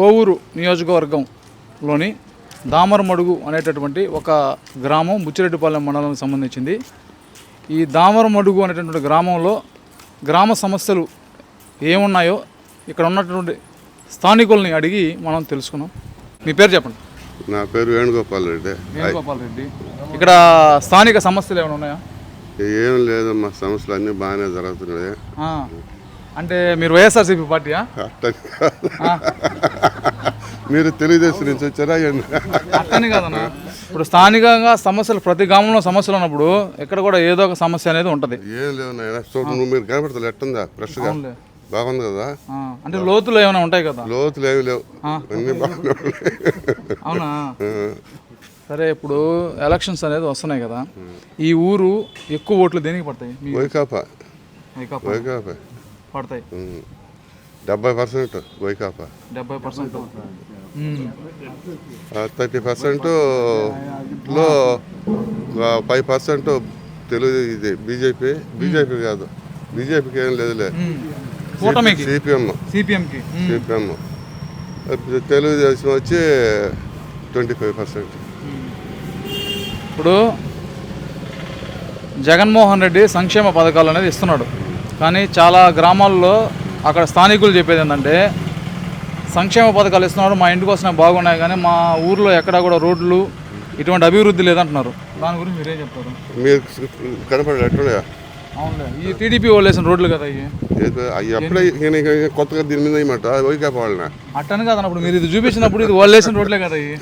కోవూరు నియోజకవర్గంలోని దామరమడుగు అనేటటువంటి ఒక గ్రామం బుచ్చిరెడ్డిపాలెం మండలానికి సంబంధించింది. ఈ దామరమడుగు అనేటటువంటి గ్రామంలో గ్రామ సమస్యలు ఏమున్నాయో ఇక్కడ ఉన్నటువంటి స్థానికుల్ని అడిగి మనం తెలుసుకున్నాం. మీ పేరు చెప్పండి. నా పేరు వేణుగోపాల్ రెడ్డి. వేణుగోపాల్ రెడ్డి. ఇక్కడ స్థానిక సమస్యలు ఏమైనా ఉన్నాయా? ఏం లేదు మా సమస్యలు అన్నీ బాగానే జరుగుతున్నాయి. అంటే మీరు వైఎస్ఆర్సీపీ పార్టీయా. మీరు తెలుగుదేశం నుంచి వచ్చారా? అట్టని కాదన్నా. ఇప్పుడు స్థానికంగా సమస్యలు ప్రతి గ్రామంలో సమస్యలు ఉన్నప్పుడు ఇక్కడ కూడా ఏదో ఒక సమస్య అనేది ఉంటుంది. ఏం లేవు నువ్వు మీరు కనపడతా ఎట్టుందా? ఫ్రెష్గా. బాగుంది కదా? అంటే లోతులు ఏమైనా ఉంటాయి కదా? లోతులు ఏమి లేవు. అన్నీ అవునా. సరే ఇప్పుడు ఎలక్షన్స్ అనేది వస్తున్నాయి కదా. ఈ ఊరు ఎక్కువ ఓట్లు దేనికి పడతాయి? వైకాపా. వైకాపా. వైకాపా. పడతాయి. డెబ్బై పర్సెంట్ వైకాపా డెబ్బై పర్సెంట్ థర్టీ పర్సెంట్లో ఫైవ్ పర్సెంట్ తెలుగు ఇది బీజేపీ. బీజేపీ కాదు. బీజేపీకి ఏం లేదులే. సిపిఎం. సిపిఎంకి సిపిఎం. తెలుగుదేశం వచ్చి ట్వంటీ ఫైవ్ పర్సెంట్. ఇప్పుడు జగన్మోహన్ రెడ్డి సంక్షేమ పథకాలు అనేది ఇస్తున్నాడు. కానీ చాలా గ్రామాల్లో అక్కడ స్థానికులు చెప్పేది ఏంటంటే సంక్షేమ పథకాలు ఇస్తున్నారు మా ఇంటికి వస్తున్నాయి బాగున్నాయి కానీ మా ఊర్లో ఎక్కడా కూడా రోడ్లు ఇటువంటి అభివృద్ధి లేదంటున్నారు. దాని గురించి మీరేం చెప్తారు? మీరు కనపడే ఎట్లున్నాయా అవునులే. ఈ టీడీపీ వాళ్ళు వేసిన రోడ్లు కదా అవి ఇక కొత్తగా దీని మీద ఇవ్వమంట వైకాపా వాళ్ళని అట్టని కాదన్నప్పుడు మీరు ఇది చూపించినప్పుడు ఇది వాళ్ళు వేసిన రోడ్లే కదా ఇవి?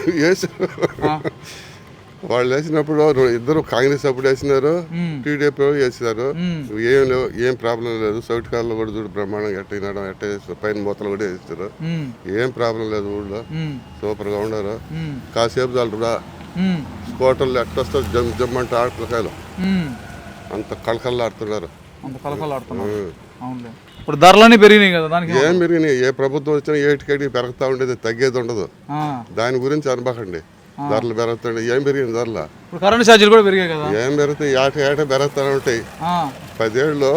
వాళ్ళు వేసినప్పుడు ఇద్దరు కాంగ్రెస్ అప్పుడు వేసినారు. టీడీపీ వేసినారు. ఏం లేవు ఏం ప్రాబ్లం లేదు. సౌట్ కాల్లో కూడా చూడు బ్రహ్మాండంగా ఎట్ట వినడం ఎట్ట చేస్తారు పైన మూతలు కూడా వేస్తారు. ఏం ప్రాబ్లం లేదు ఊళ్ళో. ఉమ్, సూపర్గా ఉండరు కాసేపు చాలు ఉమ్, స్కూటర్లు ఎట్టొస్తారు జమ్ జమ్ అంటే ఉమ్. అంత కళకళలాడుతున్నారు. ఇప్పుడు ధరలన్నీ పెరిగినాయి కదా దానికి ఏం పెరిగినాయి? ఏ ప్రభుత్వం వచ్చినా ఏటికటి పెరుగుతూ ఉండేది తగ్గేది ఉండదు. దాని గురించి అనబాకండి. ధరలు పెరుగుతాయి ఏం పెరిగింది ధరలు? ఇప్పుడు కరెంట్ ఛార్జీలు కూడా పెరిగాయి కదా? ఏం పెరుగుతాయి? ఏట ఏట పెరుగుతూనే ఉంటాయి. ఆ, పదేళ్ళు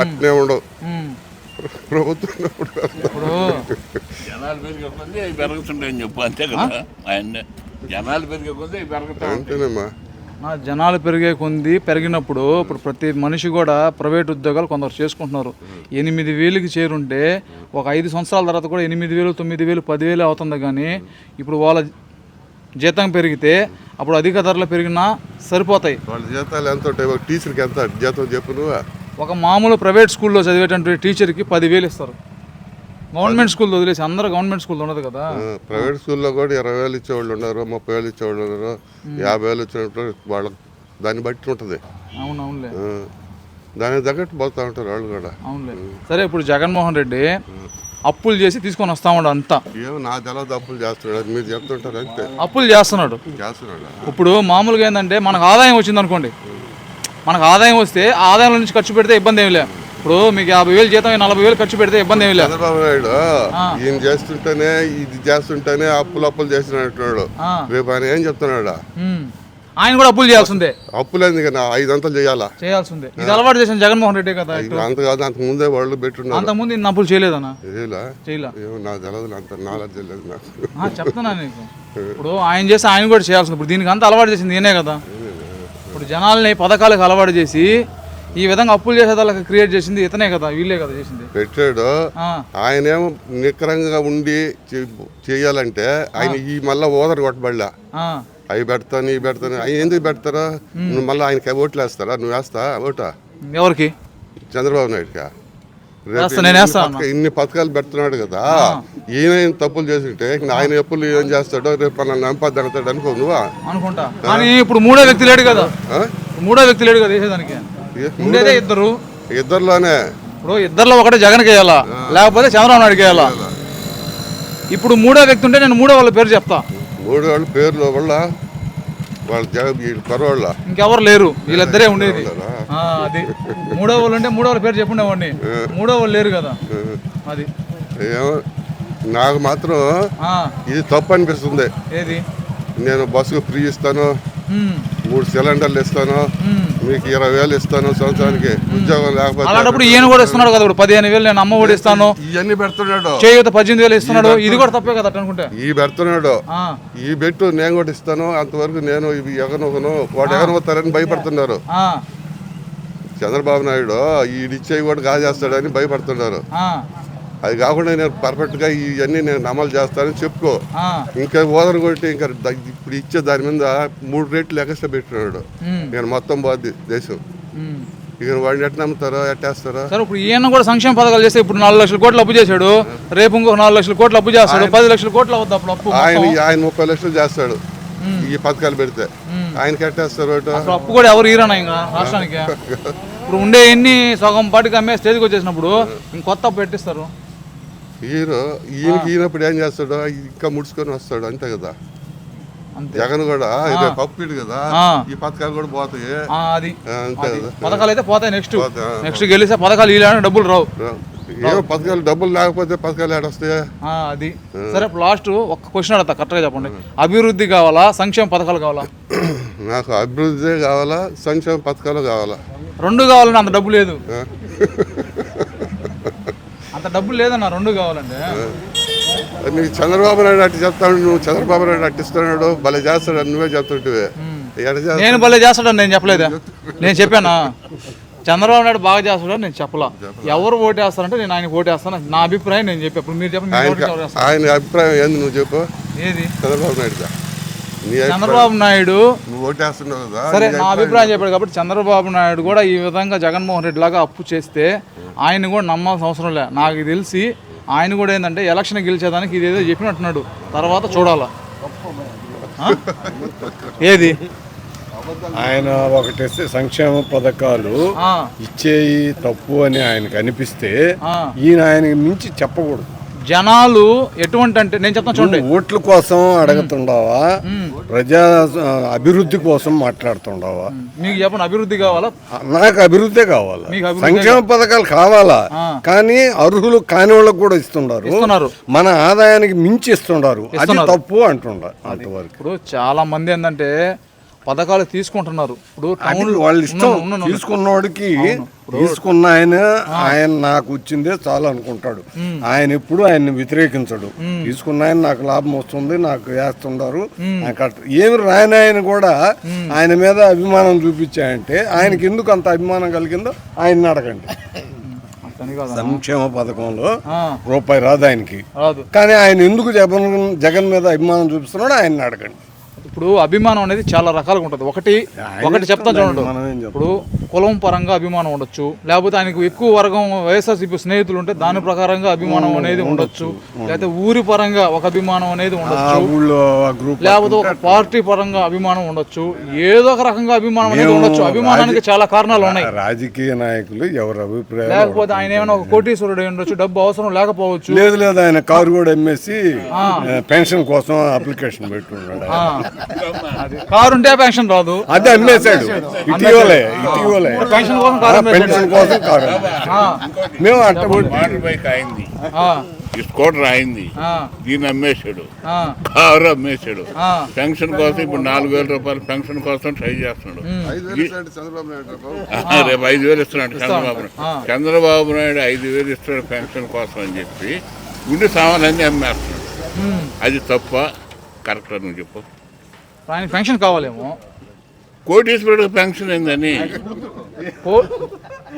అట్నే ఉండవు. ప్రభుత్వం జనాలు పెరిగే కొద్దీ అవి పెరుగుతుంటాయని చెప్పు అంతే కదా? ఆయన జనాలు పెరిగే కొద్దీ అవి పెరుగుతా ఉంటాయి. అంతేనమ్మా జనాలు పెరిగే కొంది పెరిగినప్పుడు ఇప్పుడు ప్రతి మనిషి కూడా ప్రైవేట్ ఉద్యోగాలు కొందరు చేసుకుంటున్నారు. ఎనిమిది వేలకి చేరుంటే ఒక ఐదు సంవత్సరాల తర్వాత కూడా ఎనిమిది వేలు తొమ్మిది వేలు పదివేలు అవుతుంది కానీ ఇప్పుడు వాళ్ళ జీతం పెరిగితే అప్పుడు అధిక ధరలు పెరిగినా సరిపోతాయి. వాళ్ళ జీతాలు ఎంత ఉంటాయి? టీచర్కి ఎంత? జీతం చెప్పు నువ్వు. ఒక మామూలు ప్రైవేట్ స్కూల్లో చదివేటువంటి టీచర్కి పదివేలు ఇస్తారు. గవర్నమెంట్ స్కూల్ వదిలేసి అందరూ గవర్నమెంట్ స్కూల్ ఉండదు కదా. ప్రైవేట్ స్కూల్లో కూడా ఇరవై వేలు ఇచ్చేవాళ్ళు ఉన్నారు ముప్పై వేలు ఇచ్చేవాళ్ళు ఉన్నారు యాభై వేలు ఇచ్చినప్పుడు వాళ్ళ దాన్ని బట్టి ఉంటుంది. అవును అవునులే ఆ, దానికి తగ్గట్టు పోతూ ఉంటారు వాళ్ళు కూడా. అవునులే. సరే ఇప్పుడు జగన్మోహన్ రెడ్డి అప్పులు చేసి తీసుకొని వస్తా ఉన్నాడు అంతా. ఏమో నా తెలవదు అప్పులు చేస్తున్నాడు. మీరు చెప్తుంటారు అంతే. అప్పులు చేస్తున్నాడు. చేస్తున్నాడు? ఇప్పుడు మామూలుగా ఏంటంటే మనకు ఆదాయం వచ్చింది అనుకోండి. మనకు ఆదాయం వస్తే ఆ ఆదాయం నుంచి ఖర్చు పెడితే ఇబ్బంది ఏమి లే. ఇప్పుడు మీకు యాభై వేలు జీతం నలభై వేలు ఖర్చు పెడితే ఇబ్బంది ఏమి లే. చంద్రబాబు నాయుడు ఈయన చేస్తుంటేనే ఇది చేస్తుంటేనే అప్పులు అప్పులు చేసినట్టున్నాడు ఆ, రేపు ఆయన ఏం చెప్తున్నాడు. ఆయన కూడా అప్పులు చేయాల్సిందే. అప్పులేదు కదా ఐదంతలు చేయాలా? చేయాల్సిందే. ఇది అలవాటు చేసిన జగన్మోహన్ రెడ్డి కదా అంత కాదు అంత ముందే వాళ్ళు పెట్టున్నారు అంతకుముందు ఇన్ని అప్పులు చేయలేదన్నా? ఇదేలా చేయలే. నాకు తెలియదు అంత నాలెడ్జ్ నాకు. ఆ, చెప్తున్నా నీకు. ఇప్పుడు ఆయన చేసి ఆయన కూడా చేయాల్సింది. ఇప్పుడు దీనికి అంతా అలవాటు చేసింది ఈయనే కదా. ఇప్పుడు జనాల్ని పథకాలకు అలవాటు చేసి ఈ విధంగా అప్పులు చేసేదానికి క్రియేట్ చేసింది ఇతనే కదా వీళ్ళే కదా చేసింది. పెట్టాడు. ఆయనేమో నిక్కరంగా ఉండి చేయాలంటే ఆయన ఈ మళ్ళా ఓదరు కొట్టబడలే. అవి పెడతాను ఇవి పెడతాను అవి ఎందుకు పెడతారా? నువ్వు మళ్ళీ ఆయనకి ఓట్లు వేస్తారా? నువ్వు వేస్తా? ఓటా? ఎవరికి? చంద్రబాబు నాయుడుకా? ఇన్ని పథకాలు పెడుతున్నాడు కదా. ఈయన తప్పులు చేసింటే ఆయన ఎప్పులు ఏం చేస్తాడో రేపు మన నంపద్దు అంటాడు అనుకో నువ్వా? అనుకుంటా. ఇప్పుడు మూడో వ్యక్తి లేడు కదా? మూడో వ్యక్తి లేడు కదా వేసేదానికి. ఉండేదే ఇద్దరు. ఇద్దరిలోనే? ఇప్పుడు ఇద్దరిలో ఒకటే జగన్కి వేయాలా? లేకపోతే చంద్రబాబు నాయుడుకి వేయాలా? ఇప్పుడు మూడో వ్యక్తి ఉంటే నేను మూడో వాళ్ళ పేరు చెప్తా. మూడు వాళ్ళ పేర్లు వల్ల వాళ్ళ జగ వీళ్ళ పరవాళ్ళ ఇంకెవరు లేరు వీళ్ళిద్దరే ఉండేది. ఆ, అది. మూడో వాళ్ళు ఉంటే మూడో వాళ్ళ పేరు చెప్పుండేవాడిని. మూడో వాళ్ళు లేరు కదా. అది. ఏమో నాకు మాత్రం ఆ, ఇది తప్పు అనిపిస్తుంది. ఏది? నేను బస్సుకు ఫ్రీ ఇస్తాను. ఉమ్, మూడు సిలిండర్లు ఇస్తాను. ఉమ్, మీకు ఇరవై వేలు ఇస్తాను సంవత్సరానికి ఉద్యోగం లేకపోతే అలాంటప్పుడు ఈయన కూడా ఇస్తున్నాడు కదా ఇప్పుడు పదిహేను వేలు నేను అమ్మ కూడా ఇస్తాను. ఇవన్నీ పెడుతున్నాడు. చేయూత పద్దెనిమిది వేలు ఇస్తున్నాడు. ఇది కూడా తప్పే కదా అనుకుంటే. ఈ పెడుతున్నాడు. ఈ బెట్టు నేను కూడా ఇస్తాను. అంతవరకు నేను ఇవి ఎగనొకను వాడు ఎగనవుతారని భయపడుతున్నారు. చంద్రబాబు నాయుడు ఈడిచ్చేవి కూడా కాజేస్తాడని భయపడుతున్నారు. అది కాకుండా నేను పర్ఫెక్ట్గా ఇవన్నీ నేను అమలు చేస్తానని చెప్పుకో. ఇంకా ఓదరు కొట్టి ఇంకా ఇప్పుడు ఇచ్చే దాని మీద మూడు రేట్లు ఎక్స్ట్రా పెట్టినాడు. నేను మొత్తం పోద్ది దేశం. ఇక వాడిని ఎట్లా నమ్ముతారో ఎట్టేస్తారో? సరే ఇప్పుడు ఈయన కూడా సంక్షేమ పథకాలు చేస్తే ఇప్పుడు నాలుగు లక్షల కోట్లు అప్పు చేశాడు. రేపు ఇంకొక నాలుగు లక్షల కోట్లు అప్పు చేస్తాడు. పది లక్షల కోట్లు అవుద్ది అప్పుడు అప్పు ఆయన. ఆయన ముప్పై లక్షలు చేస్తాడు ఈ పథకాలు పెడితే. ఓటు అప్పుడు అప్పు కూడా ఎవరు ఈరనా ఇంకా రాష్ట్రానికి? ఇప్పుడు ఉండే ఎన్ని సగం పాటికి అమ్మే స్టేజ్కి వచ్చేసినప్పుడు ఇంకొత్త అప్పు పెట్టిస్తారు. హీరో ఈయనకి ఈయనప్పుడు ఏం చేస్తాడో ఇంకా ముడుచుకొని వస్తాడు అంతే కదా. జగన్ కూడా ఇది పప్పిడు కదా. ఈ పథకాలు కూడా పోతాయి. అది. అంతే కదా. పథకాలు అయితే పోతాయి నెక్స్ట్. నెక్స్ట్ గెలిస్తే పథకాలు ఇలా డబ్బులు రావు. ఏమో పథకాలు డబ్బులు లేకపోతే పథకాలు ఏడొస్తాయి అది. సరే లాస్ట్ ఒక్క క్వశ్చన్ అడతా కరెక్ట్గా చెప్పండి. అభివృద్ధి కావాలా సంక్షేమ పథకాలు కావాలా? నాకు అభివృద్ధి కావాలా సంక్షేమ పథకాలు కావాలా? రెండు కావాలంటే అంత డబ్బు లేదు? అంత డబ్బు లేదన్న రెండు కావాలంటే. నీకు చంద్రబాబు నాయుడు అట్టి చెప్తాడు నువ్వు చంద్రబాబు నాయుడు అట్టిస్తున్నాడు భలే చేస్తాడు నువ్వే చేస్తా నేను భలే చేస్తాడని నేను చెప్పలేదా. నేను చెప్పానా? చంద్రబాబు నాయుడు బాగా చేస్తాడని నేను చెప్పలా. ఎవరు ఓటేస్తారంటే నేను ఆయన ఓటేస్తాను నా అభిప్రాయం నేను చెప్పి. ఇప్పుడు మీరు చెప్పండి మీరు ఆయన అభిప్రాయం ఏంది నువ్వు చెప్పు? ఏది? చంద్రబాబు నాయుడుదా? నీ అభిప్రాయం చంద్రబాబు నాయుడు సరే నీ అభిప్రాయం చెప్పాడు కాబట్టి చంద్రబాబు నాయుడు కూడా ఈ విధంగా జగన్మోహన్ రెడ్డి లాగా అప్పు చేస్తే ఆయన కూడా నమ్మాల్సిన అవసరం లే. నాకు తెలిసి ఆయన కూడా ఏంటంటే ఎలక్షన్ గెలిచేదానికి ఇదేదో చెప్పినట్టున్నాడు. తర్వాత చూడాలా. ఆ? ఏది? ఆయన ఒకటి సంక్షేమ పథకాలు ఇచ్చేయి తప్పు అని ఆయనకు అనిపిస్తే. ఈయన ఆయనకి మించి చెప్పకూడదు. జనాలు ఎటువంటి అంటే నేను చెప్తాను చూడండి. ఓట్ల కోసం అడుగుతుండవా? ప్రజా అభివృద్ధి కోసం మాట్లాడుతుండవా? మీకు చెప్పండి అభివృద్ధి కావాలా? నాకు అభివృద్ధి కావాలా? సంక్షేమ పథకాలు కావాలా. కానీ అర్హులు కాని వాళ్ళకు కూడా ఇస్తున్నారు. ఇస్తున్నారు. మన ఆదాయానికి మించి ఇస్తున్నారు. అది. తప్పు అంతవరకు. ఇప్పుడు చాలా మంది ఏంటంటే పథకాలు తీసుకుంటున్నారు. ఇప్పుడు టౌన్ వాళ్ళ ఇష్టం తీసుకున్నోడికి తీసుకున్న ఆయన ఆయన నాకు వచ్చిందే చాలు అనుకుంటాడు. ఆయన ఎప్పుడు ఆయన్ని వ్యతిరేకించడు. తీసుకున్న ఆయన నాకు లాభం వస్తుంది నాకు వేస్తుండారు ఏమి రాని ఆయన కూడా ఆయన మీద అభిమానం చూపించాయంటే ఆయనకి ఎందుకు అంత అభిమానం కలిగిందో ఆయన్ని అడగండి. సంక్షేమ పథకంలో రూపాయి రాదు ఆయనకి. కానీ ఆయన ఎందుకు జగన్ జగన్ మీద అభిమానం చూపిస్తున్నాడో ఆయన్ని అడగండి. ఇప్పుడు అభిమానం అనేది చాలా రకాలుగా ఉంటుంది ఒకటి ఒకటి చెప్తాను చూడండి. ఇప్పుడు కులం పరంగా అభిమానం ఉండొచ్చు. లేకపోతే ఆయనకు ఎక్కువ వర్గం వైఎస్ఆర్సీపీ స్నేహితులు ఉంటే దాని ప్రకారంగా అభిమానం అనేది ఉండొచ్చు. లేకపోతే ఊరి పరంగా ఒక అభిమానం అనేది ఉండొచ్చు. లేకపోతే ఒక పార్టీ పరంగా అభిమానం ఉండొచ్చు. ఏదో ఒక రకంగా అభిమానం అనేది ఉండొచ్చు. అభిమానానికి చాలా కారణాలు ఉన్నాయి. రాజకీయ నాయకులు ఎవరి అభిప్రాయం లేకపోతే ఆయన ఏమైనా ఒక కోటీశ్వరుడు ఉండొచ్చు డబ్బు అవసరం లేకపోవచ్చు. లేదు లేదు ఆయన కారు కూడా అమ్మేసి పెన్షన్ కోసం అప్లికేషన్ అది కారు ఉంటే పెన్షన్ రాదు. అది అమ్మేశాడు. ఇటీవలే ఇటీవలే పెన్షన్ కోసం. పెన్షన్ కోసం మేము అట్ట మోటార్ బైక్ అయింది ఆ, ఈ స్కూటర్ అయింది ఆ, దీన్ని అమ్మేశాడు. ఆ, కారు అమ్మేశాడు. ఆ. పెన్షన్ కోసం ఇప్పుడు నాలుగు వేల రూపాయలు పెన్షన్ కోసం ట్రై చేస్తున్నాడు. ఐదు వేలు ఇస్తాడు చంద్రబాబు నాయుడు బాబు. రేపు ఐదు వేలు ఇస్తున్నాడు చంద్రబాబు నాయుడు. చంద్రబాబు నాయుడు ఐదు వేలు ఇస్తాడు పెన్షన్ కోసం అని చెప్పి ఉండి సామాన్లన్నీ అమ్మేస్తున్నాడు. అది తప్ప కరెక్ట్ నువ్వు చెప్పు. ఆయన పెన్షన్ కావాలేమో. కోటీశ్వరుడికి పెన్షన్ ఏందని? కో-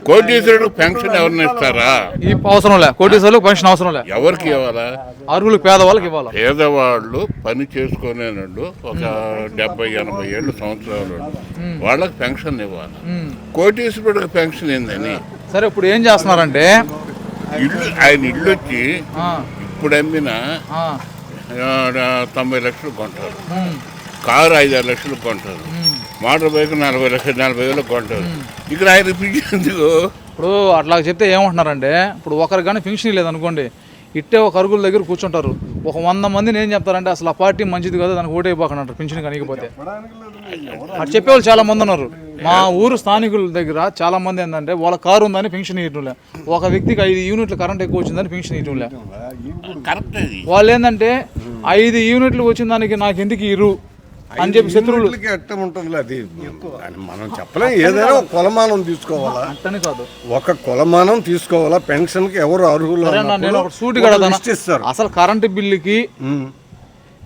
కోటీశ్వరుడికి పెన్షన్ ఎవరిని ఇస్తారా? ఈ అవసరం లే. కోటీశ్వర్లకు పెన్షన్ అవసరం లే. ఎవరికి ఇవ్వాలా? అర్హులకు పేదవాళ్ళకి ఇవ్వాలి? పేదవాళ్ళు పని చేసుకునేవాళ్ళు ఒక డెబ్బై ఎనభై ఏళ్ళు సంవత్సరాలు వాళ్ళకి పెన్షన్ ఇవ్వాలి. కోటీశ్వరుడికి పెన్షన్ ఏందని? సరే ఇప్పుడు ఏం చేస్తున్నారంటే? ఇల్లు ఆయన ఇల్లు వచ్చి ఇప్పుడు అమ్మిన తొంభై లక్షలు కొంటారు. కారు ఐదారు లక్షలు కొంటారు. మోటార్ బైక్ నలభై లక్షలు నలభై వేలు కొంటారు. ఇక్కడ ఆయన ఇప్పించేందుకు ఇప్పుడు అట్లా చెప్తే ఏమంటున్నారంటే ఇప్పుడు ఒకరికి కానీ ఫంక్షన్ లేదనుకోండి ఇట్టే ఒక అరుగుల దగ్గర కూర్చుంటారు. ఒక వంద మందిని ఏం చెప్తారంటే అసలు ఆ పార్టీ మంచిది కదా దానికి ఓటైపోకండి అంటారు పింఛన్ కనిగిపోతే అటు చెప్పేవాళ్ళు చాలా మంది ఉన్నారు. మా ఊరు స్థానికుల దగ్గర చాలా మంది ఏంటంటే వాళ్ళ కారు ఉందని పెన్షన్ ఇవ్వటంలే. ఒక వ్యక్తికి ఐదు యూనిట్ల కరెంట్ ఎక్కువ వచ్చిందని పెన్షన్ అది వాళ్ళు ఏంటంటే ఐదు యూనిట్లు వచ్చిన దానికి నాకు ఎందుకు ఇరు అని చెప్పి శత్రువులు ఉంటుంది అది. మనం చెప్పలేం. ఏదైనా ఒక కొలమానం తీసుకోవాలా? అట్టని కాదు. ఒక కొలమానం తీసుకోవాలా? పెన్షన్కి ఎవరు అర్హులు నేను ఒక సూటి ఇస్తారు. అసలు కరెంటు బిల్లుకి.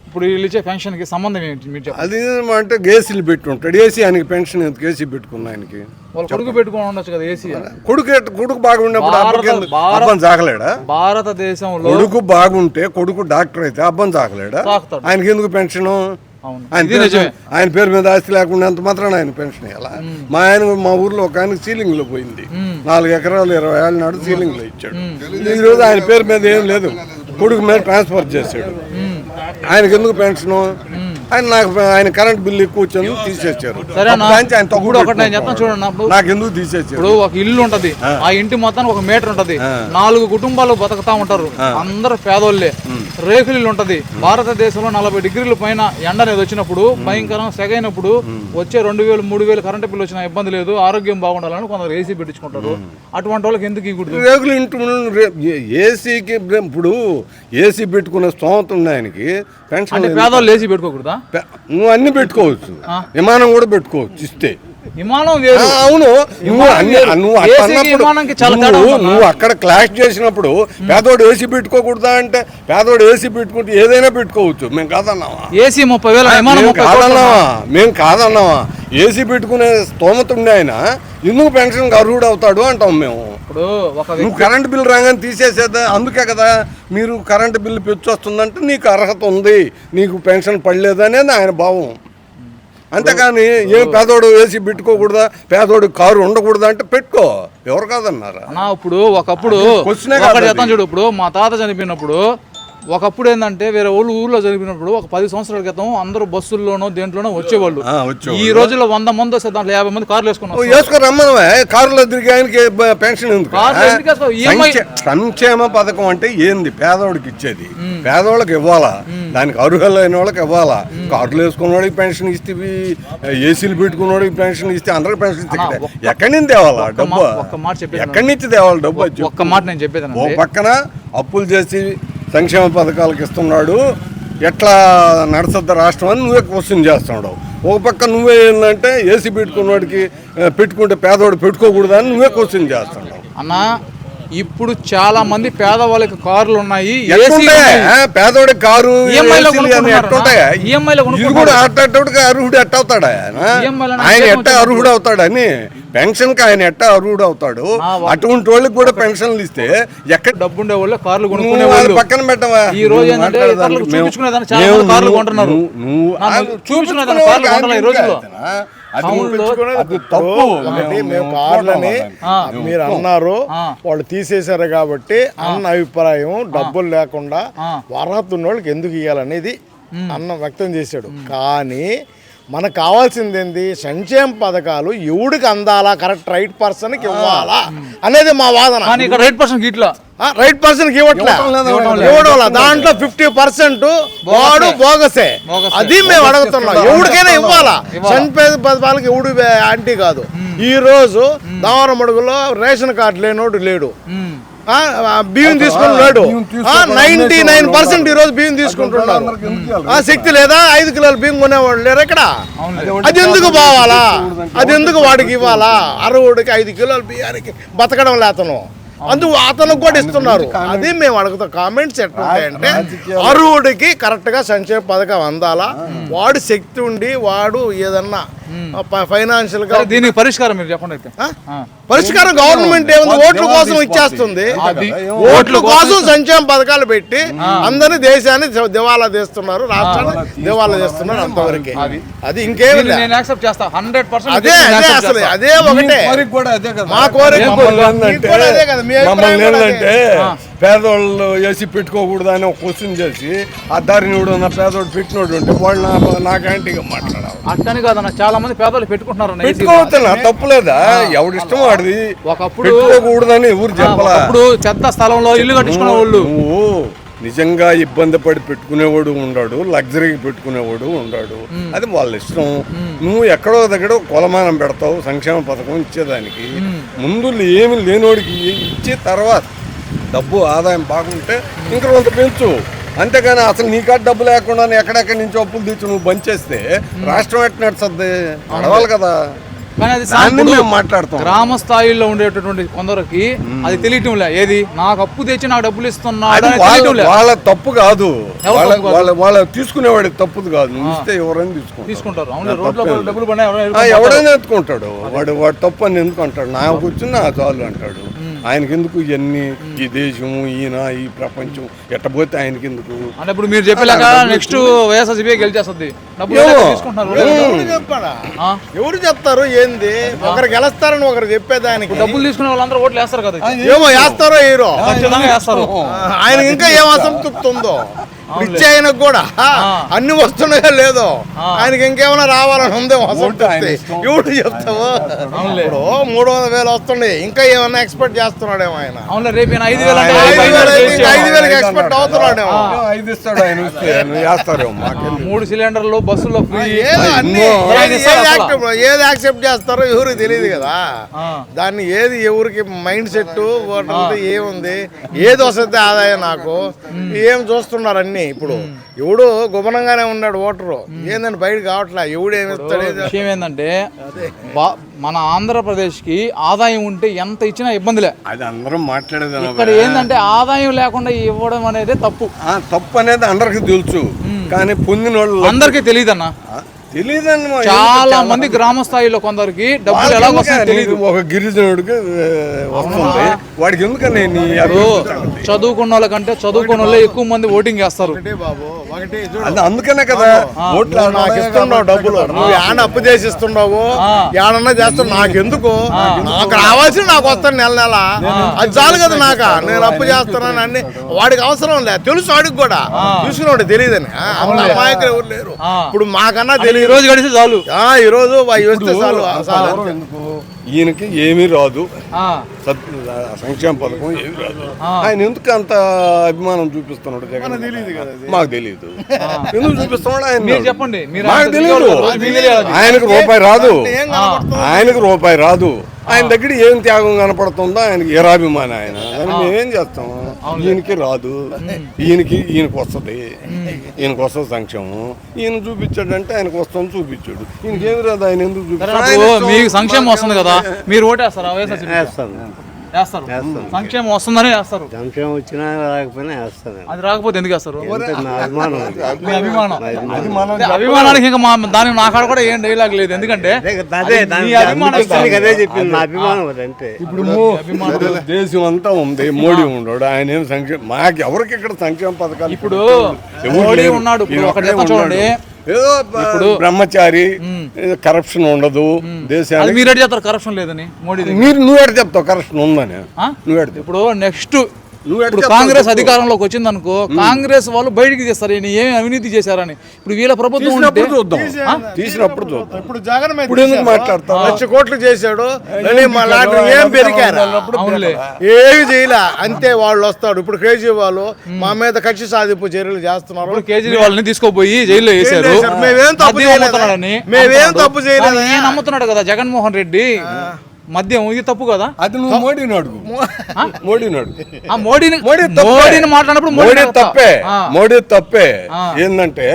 ఇప్పుడు వీళ్ళు ఇచ్చే పెన్షన్కి సంబంధం ఏంటి మీరు అది అంటే ఏసీలు పెట్టి ఉంటాడు ఏసీ ఆయనకి పెన్షన్ ఎందుకు? ఏసీ పెట్టుకున్నా ఆయనకి. వాళ్ళు కొడుకు పెట్టుకొని ఉండొచ్చు కదా ఏసీ కొడుకు కొడుకు బాగుండేప్పుడు అబ్బం జాగలేడా? భారతదేశంలో కొడుకు బాగుంటే కొడుకు డాక్టర్ అయితే అబ్బం జాగలేడా. ఆయనకి ఎందుకు పెన్షన్? ఆయన ఆయన పేరు మీద ఆస్తి లేకుండా ఎంత మాత్రాన ఆయన పెన్షన్ ఎలా మా ఆయన మా ఊర్లో ఒక ఆయన సీలింగ్లో పోయింది నాలుగు ఎకరాలు ఇరవై ఏళ్ళ నాడు సీలింగ్లో ఇచ్చాడు ఈ రోజు ఆయన పేరు మీద ఏం లేదు. కొడుకు మీద ట్రాన్స్ఫర్ చేశాడు. ఆయనకి ఎందుకు పెన్షన్? ఆయన నాకు ఆయన కరెంట్ బిల్లు ఎక్కువ వచ్చింది తీసేశారు. సరే అన్న అప్పుడు నుంచి ఆయన తక్కువ ఇప్పుడు ఒకటి నేను చెప్తాను పెట్టుకుంటున్నాడు. చూడండి అప్పుడు నాకు ఎందుకు ఇప్పుడు ఒక ఇల్లు ఉంటది ఆ. ఇంటి మొత్తానికి ఒక మీటర్ ఉంటది. నాలుగు కుటుంబాలు బతుకుతా ఉంటారు. అందరు పేదోళ్ళే. రేకులు ఉంటది. భారతదేశంలో నలభై డిగ్రీల పైన ఎండ అనేది వచ్చినప్పుడు భయంకరంగా సెగైనప్పుడు వచ్చే రెండు వేలు మూడు వేలు కరెంటు బిల్లు వచ్చిన ఇబ్బంది లేదు ఆరోగ్యం బాగుండాలని కొందరు ఏసీ పెట్టించుకుంటారు. అటువంటి వాళ్ళకి ఎందుకు ఇవ్వకూడదు రేగులు ఇంటి ఏసీకి ఇప్పుడు ఏసీ పెట్టుకునే స్తోమత ఉంది ఆయనకి. పెన్షన్ అంటే పేదోళ్ళు ఏసీ పెట్టుకోకూడదా? నువ్వు అన్ని పెట్టుకోవచ్చు. విమానం కూడా పెట్టుకోవచ్చు ఇస్తే. విమానం ఆ, వేరు అవును నువ్వు అన్ని నువ్వు అన్నప్పుడు అక్కడ క్లాష్ చేసినప్పుడు పేదోడు ఏసీ పెట్టుకోకూడదా అంటే పేదోడు ఏసీ పెట్టుకుంటే ఏదైనా పెట్టుకోవచ్చు. మేము కాదన్నావా? ఏసీ ముప్పై వేల విమానం కాదన్నావా? మేము కాదన్నావా? ఏసీ పెట్టుకునే స్తోమత ఉండే ఆయన. ఎందుకు పెన్షన్ అర్హుడు అవుతాడు అంటాం మేము. ఇప్పుడు నువ్వు కరెంట్ బిల్ రాగానే తీసేసేదా? అందుకే కదా మీరు కరెంట్ బిల్లు పెంచొస్తుందంటే నీకు అర్హత ఉంది. నీకు పెన్షన్ పడలేదనేది ఆయన భావం. అంతేకాని ఏం పేదోడు వేసి పెట్టుకోకూడదా? పేదోడు కారు ఉండకూడదా అంటే పెట్టుకో. ఎవరు కాదన్నారా? ఇప్పుడు ఒకప్పుడు చూడు ఇప్పుడు మా తాత చనిపోయినప్పుడు ఒకప్పుడు ఏంటంటే వేరే ఊళ్ళు ఊర్లో చనిపోయినప్పుడు ఒక పది సంవత్సరాల క్రితం అందరూ బస్సుల్లోనో దేంట్లోనో వచ్చేవాళ్ళు. ఈ రోజుల్లో వంద మంది వస్తే దాంట్లో యాభై మంది కార్లు వేసుకుని ఓ, వస్తారు. వేసుకో రమ్మనవే కారులో తిరిగి ఆయనకి పెన్షన్ సంక్షేమ పథకం అంటే ఏంది? పేదోడికి ఇచ్చేది. పేదోళ్ళకి ఇవ్వాలా? దానికి అర్హులైన వాళ్ళకి ఇవ్వాలా? కార్లు వేసుకున్నవాడికి పెన్షన్ ఇస్తే ఏసీలు పెట్టుకున్నవాడికి పెన్షన్ ఇస్తే అందరికి పెన్షన్ ఇస్తే ఎక్కడి నుంచి తేవాలా డబ్బు? ఎక్కడి నుంచి తేవాలి డబ్బు. ఒక్క మాట నేను చెప్పేది ఓ పక్కన అప్పులు చేసి సంక్షేమ పథకాలకు ఇస్తున్నాడు. ఎట్లా నడుస్తుంది రాష్ట్రం అని నువ్వే క్వశ్చన్ చేస్తున్నాడు ఒక పక్క నువ్వే ఏంటంటే ఏసీ పెట్టుకున్నవాడికి పెట్టుకుంటే పేదవాడు పెట్టుకోకూడదని నువ్వే క్వశ్చన్ చేస్తున్నావు. అన్నా ఇప్పుడు చాలా మంది పేదవాళ్ళకి కార్లు ఉన్నాయి పేదోడి కారు. కూడా అట్టవుడికి అర్హుడు ఎట్ట అవుతాడా ఆయన? నాకు ఎట్ట అర్హుడు అవుతాడని పెన్షన్కి ఆయన ఎట్ట అర్హుడు అవుతాడు? అటువంటి వాళ్ళకి కూడా పెన్షన్లు ఇస్తే ఎక్కడ డబ్బు ఉండే వాళ్ళు కార్లు కొనుక్కునే వాళ్ళు. పక్కన పెట్టవా? ఈ రోజు మేము మంది కార్లు కొంటున్నారు. అది చూపించుకునేదానికి కార్లు కొంటున్నారు ఈ రోజుల్లో. కార్లని. మీరు అన్నారు. వాళ్ళు తీసేశారు కాబట్టి అన్న అభిప్రాయం డబ్బులు లేకుండా. అర్హత ఉన్న వాళ్ళకి ఎందుకు ఇవ్వాలనేది అన్న వ్యక్తం చేశాడు. కానీ మనకు కావాల్సింది ఏంది? సంక్షేమ పథకాలు ఎవడికి అందాలా? కరెక్ట్ రైట్ పర్సన్కి ఇవ్వాలా? అనేది మా వాదన. కానీ ఇక్కడ రైట్ పర్సన్ ఇట్లా. రైట్ పర్సన్కి దాంట్లో ఫిఫ్టీ పర్సెంట్ వాడు బోగసే. అది మేము అడుగుతున్నాం. ఎవరికైనా ఇవ్వాలా. చనిపోయే పథకాలకి ఎవడు యాంటీ కాదు. ఈ రోజు దావరమడుగులో రేషన్ కార్డు లేనోడు లేడు. బియ్యం తీసుకుని లేడు. నైన్టీ నైన్ పర్సెంట్ ఈ రోజు బియ్యం తీసుకుంటున్నారు. శక్తి లేదా? ఐదు కిలోల బియ్యం కొనేవాళ్ళు లేరు ఇక్కడ అది ఎందుకు పోవాలా అది ఎందుకు వాడికి ఇవ్వాలా? అరవడికి ఐదు కిలోల బియ్యానికి బతకడం లేతను అందుకు అతనికి కూడా ఇస్తున్నారు. అది మేము అడుగుతాం కామెంట్స్ ఎట్లుంటాయంటే అర్హుడికి కరెక్ట్గా సంక్షేమ పథకం అందాలా? వాడు శక్తి ఉండి వాడు ఏదన్నా ఫైనాన్షియల్గా దీనికి పరిష్కారం మీరు చెప్పండి అయితే. పరిష్కారం గవర్నమెంట్ ఏముంది? ఓట్ల కోసం ఇచ్చేస్తుంది. అది ఓట్ల కోసం సంక్షేమ పథకాలు పెట్టి అందరినీ దేశాన్ని దివాలా తీస్తున్నారు. రాష్ట్రాన్ని దివాలా తీస్తున్నారు అంతవరకే. అది. ఇంకేమి దీన్ని లే. నేను యాక్సెప్ట్ చేస్తా. హండ్రెడ్ అదే అదే అసలు అదే ఒకటే. మీ కోరిక కూడా ఏంటంటే కూడా కూడా. పేదవాళ్ళు వేసి పెట్టుకోకూడదు అని ఒక క్వశ్చన్ చేసి ఆ దారిని నా పేదోడు పెట్టినోడు ఉంటే వాళ్ళు నా నా క్యాంటీగా మాట్లాడాలి? అట్టని కాదన్న చాలా మంది పేదలు పెట్టుకుంటున్నారు. పెట్టుకోవచ్చునా తప్పులేదా? ఎవడిష్టం వాడిది? ఒకప్పుడు పెట్టుకోకూడదని ఎవరు చెప్పలా? అప్పుడు చెత్త స్థలంలో ఇల్లు కట్టించుకునే వాళ్ళు. నిజంగా ఇబ్బంది పడి పెట్టుకునేవాడు ఉన్నాడు లగ్జరీకి పెట్టుకునేవాడు ఉన్నాడు అది వాళ్ళ ఇష్టం. నువ్వు ఎక్కడో దగ్గర కొలమానం పెడతావు సంక్షేమ పథకం ఇచ్చేదానికి. ముందు ఏమి లేనోడికి ఇచ్చి తర్వాత డబ్బు ఆదాయం బాగుంటే ఇంకా కొంత పెంచు. అంతేగాని అసలు నీ కాడ డబ్బు లేకుండా ఎక్కడెక్కడి నుంచి అప్పులు తెచ్చి నువ్వు బంద్ చేస్తే రాష్ట్రం ఎట్లా నడుస్తుంది? నడవాలి కదా. మాట్లాడతాం. గ్రామ స్థాయిలో ఉండేటటువంటి కొందరికి అది తెలియటం లే. ఏది? నాకు అప్పు తెచ్చి నాకు డబ్బులు ఇస్తున్నాడు వాళ్ళ తప్పు కాదు. వాళ్ళ? వాళ్ళ తీసుకునేవాడి తప్పుది కాదు. నువ్వు ఇస్తే ఎవరైనా తీసుకుంటారు. తీసుకుంటారు. అవును రోడ్లో డబ్బులు ఎవడైనా ఎత్తుకుంటాడు. వాడు వాడు తప్పు అని ఎందుకు అంటాడు? నాకు వచ్చిన చాలు అంటాడు. ఆయనకి ఎందుకు ఇవన్నీ? ఈ దేశం ఈయన ఈ ప్రపంచం. ఎట్టపోతే ఆయనకి ఎందుకు అంటే ఇప్పుడు మీరు చెప్పేలాగా నెక్స్ట్ వైఎస్ఆర్సీపీ గెలిచేస్తుంది. ఎవరు? చెప్పాడా ఆ? ఎవరు చెప్తారు ఏంది? ఒకరు గెలుస్తారని ఒకరు చెప్పేదానికి. డబ్బులు తీసుకునే వాళ్ళందరూ ఓట్లు వేస్తారు కదా ఏమో వేస్తారో హీరో ఆయన ఇంకా ఏం అసంతృప్తి ఉందో? ఇచ్చే ఆయనకు కూడా. అన్ని వస్తున్నాయో లేదో. ఆయనకి ఇంకేమైనా రావాలని ఉందేమో ఎవడు చెప్తావు? ఇప్పుడు మూడు వందల వేలు వస్తున్నాయి. ఇంకా ఏమన్నా ఎక్స్పెక్ట్ చేస్తున్నాడేమో ఆయన. రేపు ఐదు వేలు ఐదు ఇస్తాడు ఆయన మూడు సిలిండర్లు బస్సులో ఫ్రీ. ఏదో యాక్సెప్ట్ ఏది యాక్సెప్ట్ చేస్తారో. ఎవరికి తెలియదు కదా. ఆ. దాన్ని ఏది ఎవరికి మైండ్ సెట్ ఏముంది? ఏది వస్తుంది ఆదాయం నాకు? ఏం చూస్తున్నారు అన్ని ఇప్పుడు? ఎవడు గుమనంగానే ఉన్నాడు ఓటరు. ఏందని బయట కావట్లే ఎవడు ఏమి ఇస్తాడు? ఏది? విషయం ఏంటంటే మన ఆంధ్రప్రదేశ్కి ఆదాయం ఉంటే ఎంత ఇచ్చినా ఇబ్బందిలే. అది అందరం మాట్లాడేది ఇక్కడ ఏంటంటే ఆదాయం లేకుండా ఇవ్వడం అనేది తప్పు. ఆ, తప్పు అనేది అందరికి తెలుసు. కానీ పొందిన వాళ్ళు అందరికీ తెలియదండి మా- చాలా మంది గ్రామ స్థాయిలో కొందరికి డబ్బులు ఎలా తెలియదు ఒక గిరిజనుడికి వస్తుంది. వాడికి ఎందుకని? చదువుకున్న వాళ్ళకంటే చదువుకున్న వాళ్ళే ఎక్కువ మంది ఓటింగ్ చేస్తారు. ఒకటి బాబు ఒకటి చూడు. అది అందుకనే కదా ఓట్లు నాకు ఇస్తున్నావు డబ్బులు? నువ్వు యాడ అప్పు చేసి ఇస్తున్నావు యాడన్నా చేస్తున్నావు నాకు ఎందుకు నాకు రావాల్సి నాకు వస్తాను నెల నెల. అది చాలు కదా నాక? నేను అప్పు చేస్తున్నాను అన్ని వాడికి అవసరం లేదు తెలుసు వాడికి కూడా. చూసుకున్నాడు తెలియదని. అమాయకులు ఎవరు లేరు. ఇప్పుడు మాకన్నా ఈ రోజు గడిస్తే చాలు. ఆ, ఈ రోజు చాలు. ఈయనకి ఏమీ రాదు. సంక్షేమ పథకం ఏమీ రాదు. ఆయన ఎందుకు అంత అభిమానం చూపిస్తున్నాడు జగన్? మాకు తెలియదు. ఎందుకు చూపిస్తున్నాడు ఆయన? మీరు చెప్పండి. మాకు తెలియదు. ఆయనకు రూపాయి రాదు? ఆయనకు రూపాయి రాదు. ఆయన దగ్గర ఏం త్యాగం కనపడుతుందో ఆయనకి ఎరాభిమానం ఆయన. మేమేం చేస్తాం? ఈయనకి రాదు. ఈయనకి ఈయనకి వస్తుంది. ఈయనకు వస్తుంది సంక్షేమం. ఈయన చూపించాడంటే ఆయనకు వస్తుంది చూపించాడు. ఈయనకి ఏమి రాదు ఆయన ఎందుకు చూపించాడు మీకు సంక్షేమం వస్తుంది కదా మీరు ఓటేస్తారా? వేస్తాను. వేస్తారు. సంక్షేమం వస్తుందని వేస్తారు. సంక్షేమం వచ్చినా రాకపోయినా వేస్తాను అది రాకపోతే ఎందుకు వేస్తారు? నా అభిమానం అది. మీ అభిమానం. అభిమానానికి ఇంకా మా దానికి నా కాడ కూడా ఏం డైలాగ్ లేదు. ఎందుకంటే అదే దాని- మీ అభిమానం అందుకే అదే చెప్పింది. నా అభిమానం అది అంతే. ఇప్పుడు మో- దేశం అంతా ఉంది. మోడీ ఉన్నాడు. ఆయన ఏం సంక్షేమ మాకు ఎవరికి ఇక్కడ సంక్షేమ పథకాలు ఇప్పుడు ఎవరు మోడీ లేరు. ఉన్నాడు. ఇప్పుడు ఈయన ఒకటి ఒక్కడే చెప్తా చూడండి. ఉన్నాడు. ఏదో బ్రహ్మచారి కరప్షన్ ఉండదు దేశానికి. మీరు చెప్తారు కరప్షన్ లేదని మోడీ. మీరు నువ్వు ఎడ చెప్తావు కరప్షన్ ఉందని? ఆ? నువ్వు ఎడ చెప్తావు? ఇప్పుడు నెక్స్ట్ ఇప్పుడు కాంగ్రెస్. అధికారంలోకి వచ్చింది అనుకో కాంగ్రెస్ వాళ్ళు బయటికి తీస్తారు. ఈయన ఏమి అవినీతి చేశారని. ఇప్పుడు వీళ్ళ ప్రభుత్వం ఉంటే తీసినప్పుడు చూద్దాం. ఇప్పుడు జగన్ మీద ఇప్పుడు ఎందుకు తీశారు. మాట్లాడతావు? లక్ష కోట్లు చేశాడు. మా ఏం పెరిగారు? ఏమి చేయలే. అంతే వాళ్ళు వస్తాడు. ఇప్పుడు కేజ్రీవాల్ మా మీద కక్షి సాధింపు చర్యలు చేస్తున్నారు. ఇప్పుడు కేజ్రీవాల్ని తీసుకోపోయి జైల్లో వేశారు. వేశారు. మేమేం తప్పు చేయలేదా? మేమేం. తప్పు చేయలేదా? నమ్ముతున్నాడు కదా జగన్మోహన్ రెడ్డి. మద్యం ఇది తప్పు కదా? అది నువ్వు మోడీని అడుగు. మోడీని అడుగు. ఆ మోడీని మోడీ. మోడీని మాట్లాడినప్పుడు మోడీ తప్ప. మోడీ తప్పే. ఏంటంటే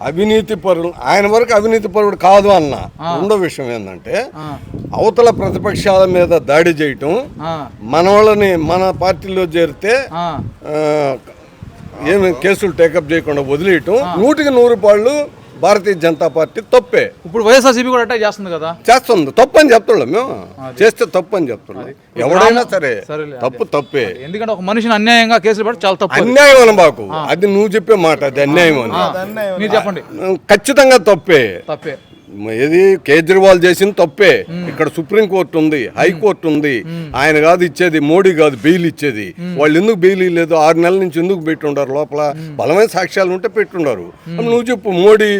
అవినీతి పరులు ఆయన వరకు అవినీతి పరుడు కాదు అన్న. రెండో విషయం ఏంటంటే అవతల ప్రతిపక్షాల మీద దాడి చేయటం మన వాళ్ళని మన పార్టీలో చేరితే ఏమి కేసులు టేకప్ చేయకుండా వదిలేయటం నూటికి నూరు పాళ్ళు భారతీయ జనతా పార్టీ తప్పే. ఇప్పుడు వైఎస్ఆర్సీపీ కూడా అటాక్ చేస్తుంది కదా? చేస్తుంది. తప్పు అని చెప్తున్నాం మేము చేస్తే తప్పు అని చెప్తున్నాం ఎవడైనా సరే తప్పు తప్పే. ఎందుకంటే ఒక మనిషిని అన్యాయంగా కేసులు పెట్టి చాలా తప్పు. అన్యాయం అని బాకు అది నువ్వు చెప్పే మాట అది అన్యాయం అని. చెప్పండి. ఖచ్చితంగా తప్పే. తప్పే. ఏది కేజ్రీవాల్ చేసింది తప్పే. ఇక్కడ సుప్రీం కోర్టు ఉంది హైకోర్టు ఉంది. ఆయన కాదు ఇచ్చేది మోడీ కాదు బెయిల్ ఇచ్చేది. వాళ్ళు ఎందుకు బెయిల్ లేదు ఆరు నెలల నుంచి ఎందుకు పెట్టుండారు? లోపల బలమైన సాక్ష్యాలు ఉంటే పెట్టుండారు. నువ్వు చెప్పు మోడీ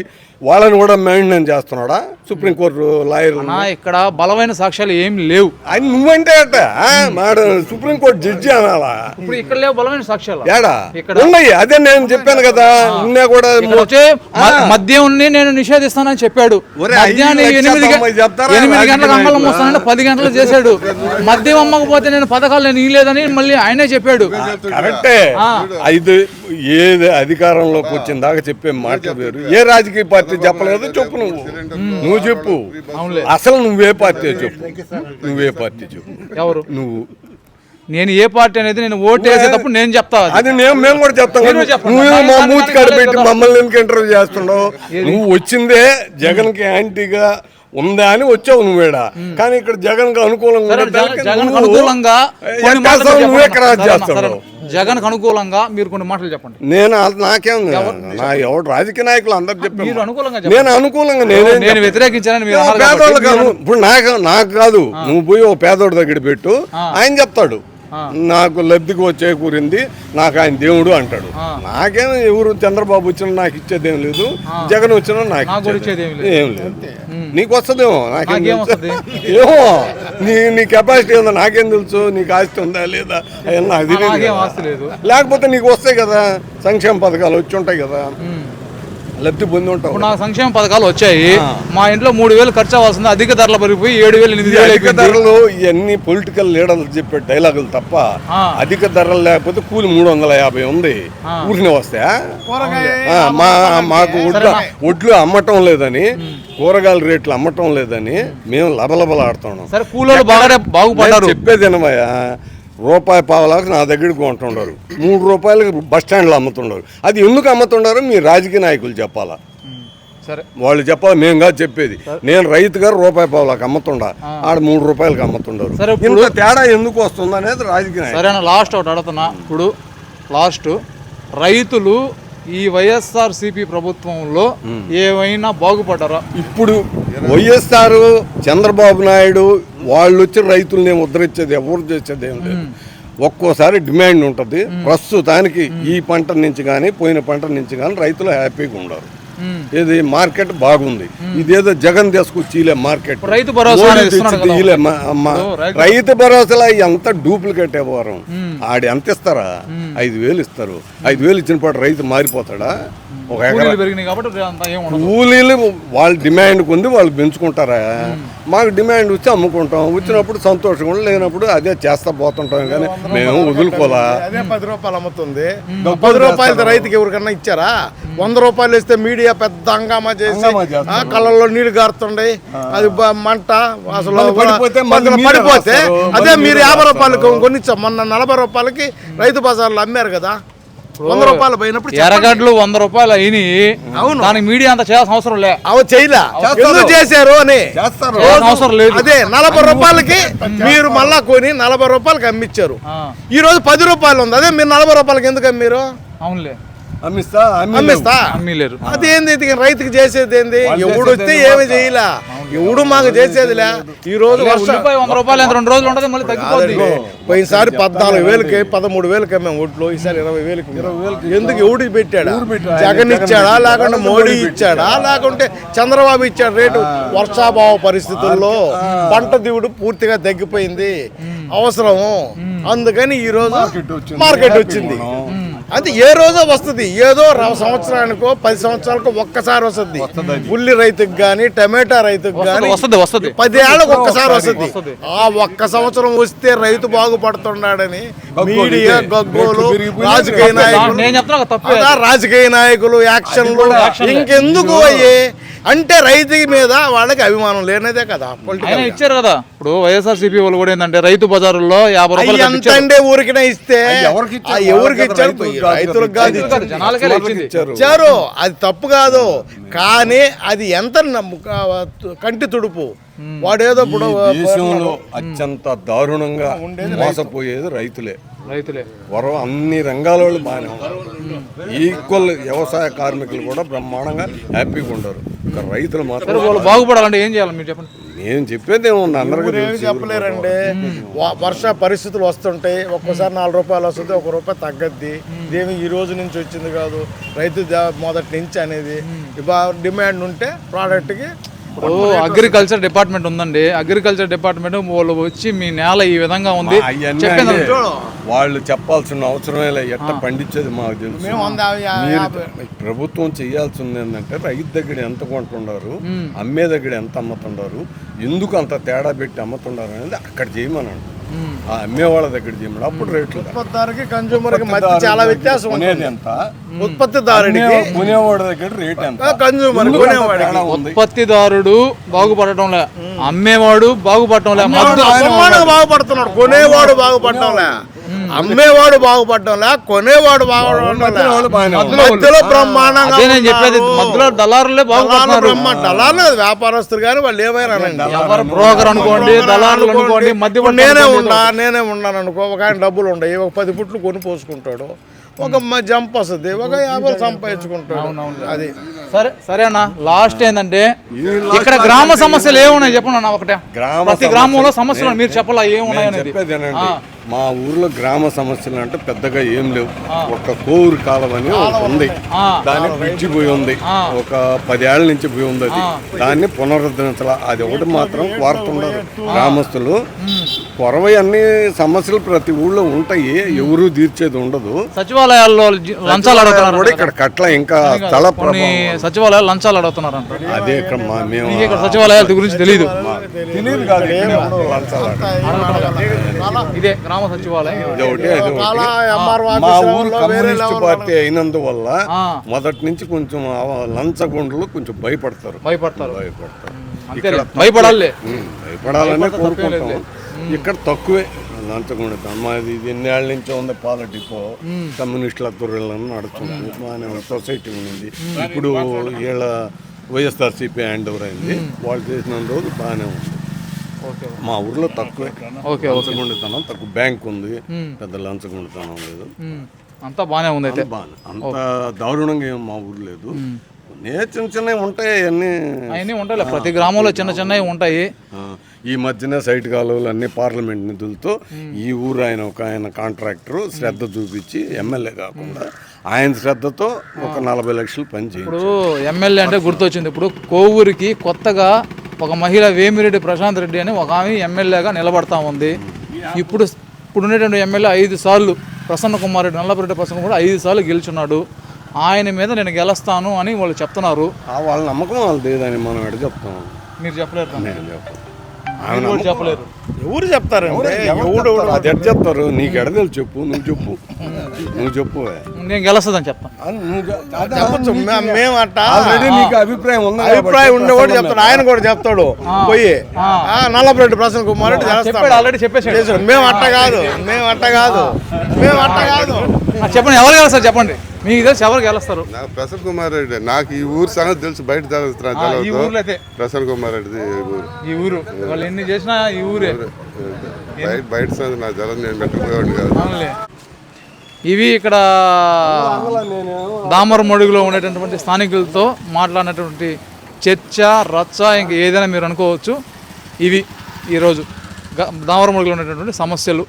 వాళ్ళని కూడా మెయింటైన్ చేస్తున్నాడా? సుప్రీంకోర్టు లాయర్ ఇక్కడ బలమైన సాక్ష్యాలు ఏం లేవు. ఆయన నువ్వంటే అట్ట. ఆ? మేడం సుప్రీంకోర్టు జడ్జి అనాలా? ఇప్పుడు ఇక్కడ లేవు బలమైన సాక్ష్యాలు. ఏడా? ఇక్కడ. ఉన్నాయి. అదే నేను చెప్పాను కదా. ఉన్నా కూడా ఇక్కడ వచ్చే మ- మద్యంని నేను నిషేధిస్తానని చెప్పాడు. ఎనిమిది గ- లక్షల చెప్తారా? ఎనిమిది గంటలకు రాజకీయ అంగళం? వస్తానంటే పది గంటలు చేశాడు. మద్యం అమ్మకపోతే నేను పథకాలు నేను ఇయ్యలేదని మళ్ళీ ఆయనే చెప్పాడు. కరెక్టే. ఐదు ఏది అధికారంలోకి వచ్చిన దాకా చెప్పే మాటలు వేరు. ఏ రాజకీయ పార్టీ చెప్పలేదు చెప్పు నువ్వు నువ్వు చెప్పు. అసలు నువ్వే పార్టీ చెప్పు. నువ్వే పార్టీ చెప్పు. ఎవరు? నువ్వు. నేను ఏ పార్టీ అనేది నేను ఓటు వేసేటప్పుడు నేను చెప్తా అది. నేను మేము కూడా చెప్తాం. నువ్వు మా మూతి కడిపెట్టి. మమ్మల్ని ఎందుకు ఇంటర్వ్యూ చేస్తున్నావు? నువ్వు వచ్చిందే జగన్కి యాంటీగా ఉందా అని వచ్చావు నువ్వేడా? కానీ ఇక్కడ జగన్కి అనుకూలంగా జగన్ అనుకూలంగా మీరు కొన్ని మాటలు చెప్పండి. నేను నాకేం నా ఎవడు రాజకీయ నాయకులు అందరు చెప్పండి నేను అనుకూలంగా నేనే కాదు. ఇప్పుడు నాకు నాకు కాదు. నువ్వు పోయి ఓ పేదోడి దగ్గర పెట్టు. ఆయన చెప్తాడు. నాకు లబ్ధికి వచ్చే కూరింది నాకు ఆయన దేవుడు అంటాడు. నాకేం ఎవరు చంద్రబాబు వచ్చినా నాకు ఇచ్చేది ఏం లేదు జగన్ వచ్చినా నాకు ఏం లేదు. నీకు వస్తుందేమో నాకేం? ఏమో నీ నీ కెపాసిటీ ఉందో నాకేం తెలుసు నీకు ఆస్తి ఉందా లేదా అవన్నీ నాకు తెలియదు లేకపోతే నీకు వస్తాయి కదా సంక్షేమ పథకాలు వచ్చి ఉంటాయి కదా. లబ్ధి పొంది ఉంటావు. ఇప్పుడు నాకు సంక్షేమ పథకాలు వచ్చాయి. మా ఇంట్లో మూడు వేలు ఖర్చు అవ్వాల్సింది అధిక ధరలు పెరిగిపోయి ఏడు వేలు ఎనిమిది వేలు అధిక. ధరలు ఇవన్నీ పొలిటికల్ లీడర్లు చెప్పే డైలాగులు తప్ప. అధిక ధరలు లేకపోతే కూలి మూడు వందల యాభై ఉంది. ఊరిని వస్తే మా మాకు ఒడ్లు ఒడ్లు అమ్మటం లేదని కూరగాయల రేట్లు అమ్మటం లేదని మేము లబలబలాడుతున్నాం. సరే కూలోళ్ళు బాగా బాగుపడ్డారు. చెప్పేది వినమయ్యా రూపాయి పావలకు నా దగ్గరికి కొంటుండరు మూడు రూపాయలకి బస్ స్టాండ్లో అమ్ముతుండరు. అది ఎందుకు అమ్ముతుండారో? మీ రాజకీయ నాయకులు చెప్పాలా? సరే. వాళ్ళు చెప్పాలి మేము కాదు చెప్పేది. నేను రైతు గారు రూపాయి పావులకు అమ్ముతుండా? ఆడ మూడు రూపాయలకి అమ్ముతుండరు. సరే ఇంత తేడా ఎందుకు వస్తుంది అనేది రాజకీయ నాయకులు. సరేనా లాస్ట్ ఒకటి అడుగుతున్నా. ఇప్పుడు లాస్ట్ రైతులు ఈ వైఎస్ఆర్ సిపి ప్రభుత్వంలో ఏమైనా బాగుపడ్డారా? ఇప్పుడు వైఎస్ఆర్ చంద్రబాబు నాయుడు వాళ్ళు వచ్చి రైతుల్ని ఏం ఉద్ధరించేది ఎవరు చేసేది ఏం లేదు. ఒక్కోసారి డిమాండ్ ఉంటుంది. ప్రస్తుతానికి ఈ పంట నుంచి కానీ పోయిన పంట నుంచి కానీ రైతులు హ్యాపీగా ఉండరు. ఇది మార్కెట్ బాగుంది. ఇదేదో జగన్ తీసుకొచ్చి మార్కెట్. రైతు భరోసా రైతు- భరోసాలో ఎంత డూప్లికేట్ వ్యవహారం? ఆడి ఎంత ఇస్తారా? ఐదు వేలు ఇస్తారు. ఐదు వేలు ఇచ్చిన పాటు రైతు మారిపోతాడా? ఒక ఎకరా కూలీలు పెరిగినాయి కాబట్టి వాళ్ళ డిమాండ్ కొంది వాళ్ళు పెంచుకుంటారా? మాకు డిమాండ్ వచ్చి అమ్ముకుంటాం. వచ్చినప్పుడు సంతోషంగా లేనప్పుడు అదే చేస్తా పోతుంటాం కానీ మేము వదులుకోలా? అదే పది రూపాయలు అమ్ముతుంది. పది రూపాయలు రైతుకి ఎవరికన్నా ఇచ్చారా? వంద రూపాయలు ఇస్తే మీడియా పెద్ద హంగామా చేసి కళ్ళల్లో నీళ్ళు గారుతుండే. అది మంట అసలు పడిపోతే. అదే మీరు యాభై. రూపాయలకి కొనిచ్చాం. మొన్న నలభై రూపాయలకి రైతు బజార్లో అమ్మారు కదా. వంద రూపాయలు పోయినప్పుడు. ఎర్రగడ్డలు వంద రూపాయలు అయినాయి. అవును. దానికి మీడియా అంత చేయాల్సిన అవసరం లే. అవి చేయలే. చేస్తారు. ఎందుకు చేశారు అని? అవసరం లేదు. అదే నలభై రూపాయలకి మీరు మళ్ళా కొని నలభై రూపాయలకి అమ్మిచ్చారు. ఆ, ఈ రోజు పది రూపాయలు ఉంది. అదే మీరు నలభై రూపాయలకి ఎందుకు అమ్మారు? అవునులే. అమ్మిస్తా అమ్మి అమ్మిస్తా. అమ్మీలేరు. అదేంది రైతుకి చేసేది ఏంది? ఎవడు వస్తే ఏమి చేయలే? ఎవడు మాకు చేసేదిలే? ఈ రోజు వంద రూపాయలు ఎంత? రెండు రోజులు ఉంటుంది మళ్ళీ తగ్గిపోద్ది. పోయినసారి పద్నాలుగు వేలకి పదమూడు వేలకి మేము ఓట్లు ఈసారి ఇరవై వేలకి ఎందుకు ఎవడికి పెట్టాడా? జగన్ ఇచ్చాడా? లేకుంటే మోడీ ఇచ్చాడా? లేకుంటే చంద్రబాబు ఇచ్చాడు. రేటు వర్షాభావ పరిస్థితుల్లో పంట దిగుడు పూర్తిగా తగ్గిపోయింది. అవసరము. అందుకని ఈ రోజు. మార్కెట్ వచ్చింది. అది ఏ రోజో వస్తుంది. ఏదో సంవత్సరానికో పది సంవత్సరాలకో ఒక్కసారి వస్తుంది. ఉల్లి రైతుకు గాని టమాటా రైతుకు గాని వస్తుంది వస్తుంది. పది ఏళ్ళకి ఒక్కసారి వస్తుంది. ఆ ఒక్క సంవత్సరం వస్తే రైతు బాగుపడుతున్నాడని మీడియా. గగ్గోలు రాజకీయ నాయకులు రాజకీయ నాయకులు యాక్షన్లు. ఇంకెందుకు అయ్యి. అంటే రైతు మీద వాళ్ళకి అభిమానం లేనిదే కదా పొలిటికల్ ఇచ్చారు కదా. ఇప్పుడు వైఎస్ఆర్ సిపి వాళ్ళు కూడా ఏంటంటే రైతు బజారుల్లో యాభై రూపాయలు ఎంత. అంటే ఊరికినే ఇస్తే ఎవరికి ఇచ్చారు? ఆ ఎవరికి ఇచ్చారు? రైతులకు కాదు రైతులకు కదా, కాదు రైతులకు ఇచ్చారు కాదు, జనాలకే ఇచ్చింది ఇచ్చారు. ఇచ్చారు. అది తప్పు కాదు. కానీ అది ఎంత నమ్ము- కంటి తుడుపు. వాడేదో ఇప్పుడు ఈ దేశంలో అత్యంత దారుణంగా మోసపోయేది రైతులే. రైతులే. వరం అన్ని రంగాల వాళ్ళు బాగానే ఉన్నారు. ఈక్వల్ వ్యవసాయ కార్మికులు కూడా బ్రహ్మాండంగా హ్యాపీగా ఉండరు. ఇక రైతులు మాత్రం వాళ్ళు బాగుపడాలంటే ఏం చేయాలి? మీరు చెప్పండి. నేను చెప్పేది ఏముంది? అందరికీ. చెప్పలేరండి? వర్ష పరిస్థితులు వస్తుంటాయి ఒక్కోసారి నాలుగు రూపాయలు వస్తుంది ఒక రూపాయి తగ్గద్ది. ఇదేమి ఈ రోజు నుంచి వచ్చింది కాదు. రైతు మొదటి నుంచి అనేది. డిమాండ్ ఉంటే ప్రోడక్ట్కి ఇప్పుడు అగ్రికల్చర్ డిపార్ట్మెంట్ ఉందండి. అగ్రికల్చర్ డిపార్ట్మెంట్ వాళ్ళు వచ్చి మీ నేల ఈ విధంగా ఉంది. వాళ్ళు చెప్పాల్సిన అవసరమే లేదు ఎట్ట పండించేది మాకు తెలుసు. ప్రభుత్వం చేయాల్సింది ఏంటంటే రైతు దగ్గర ఎంత కొంటున్నారు అమ్మే దగ్గర ఎంత అమ్ముతున్నారు ఎందుకు అంత తేడా పెట్టి అమ్ముతున్నారు అనేది అక్కడ చేయమనండి. ఆ అమ్మే వాళ్ళ దగ్గర చేయమని అప్పుడు రేట్లు. ఉత్పత్తిదారుకి కన్జ్యూమర్కి మధ్య చాలా వ్యత్యాసం కొనేది ఉంటుంది ఎంత ఉత్పత్తిదారుడికి కొనే- కొనేవాడి దగ్గర రేట్ ఎంత? కన్జ్యూమర్ కొనేవాడికి. ఉంది? ఉత్పత్తిదారుడు బాగుపడటంలే అమ్మేవాడు బాగుపడటంలే బాగుపడుతున్నాడు. కొనేవాడు బాగుపడటంలే అమ్మేవాడు బాగుపడటంలే కొనేవాడు. మధ్యలో బ్రహ్మాండంగా అదే నేను చెప్పేది ఉన్నారు. మధ్యలో దళారులే బాగుపడుతున్నారు. దళారులు కాదు, వ్యాపారస్తులు కానీ వాళ్ళు ఏమైనా బ్రోకర్ అనుకోండి దళారులు అనుకోండి. మధ్య నేనే ఉన్నా నేనే ఉన్నాను అనుకో ఒక ఆయన డబ్బులు ఉండయి ఒక పది పుట్లు కొని పోసుకుంటాడు ఒక మ- జంప్ వస్తుంది ఒక యాభై సంపాదించుకుంటాడు. అది. సరే సరే అన్న లాస్ట్ ఏంటంటే ఇక్కడ గ్రామ సమస్యలు ఏమున్నాయి? చెప్పండి అన్న ఒకటే. ప్రతి గ్రామంలో సమస్యలు. మీరు చెప్పాలా ఏమున్నాయి అనేది? మా ఊర్లో గ్రామ సమస్యలు అంటే పెద్దగా ఏం లేవు. ఒక కోరు కాలం అని ఒకటి ఉంది. ఆ. దానికి పిచ్చి పోయి ఉంది. ఒక పదేళ్ళ నుంచి పోయి ఉంది అది. దాన్ని పునరుద్ధరించాల. అది ఒకటి మాత్రం కోరుతున్నారు గ్రామస్తులు కొరవై అన్ని సమస్యలు ప్రతి ఊళ్ళో ఉంటాయి. ఎవరు తీర్చేది ఉండదు. సచివాలయాల్లో లంచాలు అడుగుతున్నారు కూడా ఇక్కడ కట్ల ఇంకా స్థల ప్రభావం. సచివాలయాలు లంచాలు అడుగుతున్నారు అంట అదే ఇక్కడ మేము ఇక్కడ సచివాలయాల గురించి తెలియదు తెలియదు కాదు. ఇదే గ్రామ సచివాలయం. మా ఊరు కమ్యూనిస్ట్ పార్టీ అయినందువల్ల. మొదటి నుంచి కొంచెం లంచగొండలు కొంచెం భయపడతారు. భయపడతారు. భయపడతారు. భయపడాలి. భయపడాలనే కోరుకుంటాం ఇక్కడ తక్కువే. లంచగొండ మాది ఇది ఎన్నేళ్ళ నుంచి ఉంది పాల డిపో కమ్యూనిస్టుల తొర్రెలను నడుస్తుంది. సొసైటీ ఉంది. ఇప్పుడు వీళ్ళ వైఎస్ఆర్సీపీ హ్యాండ్ ఓవర్ అయింది. వాళ్ళు చేసిన రోజు బాగానే ఉంది. మా ఊర్లో తక్కువే. ఓకే లంచగొండితనం తక్కువ బ్యాంక్ ఉంది. పెద్ద లంచగొండితనం లేదు. అంతా బాగానే ఉంది అయితే అంత దారుణంగా ఏం మా ఊరు లేదు. నే చిన్న చిన్నవి ఉంటాయి అవన్నీ అవన్నీ ఉంటాయి ప్రతి గ్రామంలో చిన్న చిన్నవి ఉంటాయి. ఈ మధ్యన సైట్ కాలువలు అన్ని పార్లమెంట్ నిధులతో ఈ ఊరు ఆయన ఒక ఆయన కాంట్రాక్టర్ శ్రద్ధ చూపించి ఎమ్మెల్యే కాకుండా ఆయన శ్రద్ధతో ఒక నలభై లక్షలు పని చేయించారు. ఇప్పుడు ఎమ్మెల్యే అంటే గుర్తొచ్చింది. ఇప్పుడు కోవూరికి కొత్తగా ఒక మహిళ వేమిరెడ్డి ప్రశాంత్ రెడ్డి అని ఒక ఆమె ఎమ్మెల్యేగా నిలబడతా ఉంది. ఇప్పుడు ఇప్పుడు ఉండేటువంటి ఎమ్మెల్యే ఐదు సార్లు ప్రసన్న కుమార్ రెడ్డి నల్లపరెడ్డి ప్రసన్న కూడా ఐదు సార్లు గెలుచున్నాడు. ఆయన మీద నేను గెలుస్తాను అని వాళ్ళు చెప్తున్నారు. ఆ వాళ్ళ నమ్మకం వాళ్ళు లేదని మనం ఎడ చెప్తాం? మీరు చెప్పలేరు. నేను చెప్పను. కూడా చెప్పలేరు. ఎవరు చెప్తారండి ఎవడు అది ఎడ చెప్తారు? నీకు ఎడ తెలుసు చెప్పు నువ్వు చెప్పు. నువ్వు చెప్పు. నేను గెలుస్తుందని చెప్తాను. చెప్పచ్చు. మే- మేము అట్ట ఆల్రెడీ నీకు అభిప్రాయం ఉంది అభిప్రాయం ఉండేవాడు చెప్తాడు. ఆయన కూడా చెప్తాడు. పోయి. ఆ, నల్లపరెడ్డి ప్రసన్న కుమార్ రెడ్డి చెప్పాడు చేస్తాడు. ఆల్రెడీ చెప్పేసాడు చేసాడు. మేము అట్ట కాదు. మేము అట్ట కాదు. మేము అట్ట కాదు. ఆ, చెప్పండి ఎవరు గెలుస్తారు చెప్పండి. మీకు తెలిసి ఎవరు గెలుస్తారు. నా ప్రసన్న కుమార్ రెడ్డి నాకు ఈ ఊరు సంగతి తెలుసు బయట ఈ ఊర్లో అయితే. ప్రసన్న కుమార్ రెడ్డిది ఈ ఊరు. ఈ ఊరు. వాళ్ళు ఎన్ని చేసినా ఈ ఊరే. బయట బయట సంగతి నా జలం నేను కాదు. ఇవి ఇక్కడ దామరమడుగులో ఉండేటటువంటి స్థానికులతో మాట్లాడినటువంటి చర్చ రచ్చ ఇంక ఏదైనా మీరు అనుకోవచ్చు. ఇవి ఈరోజు గ- దామరమడుగులో ఉండేటటువంటి సమస్యలు.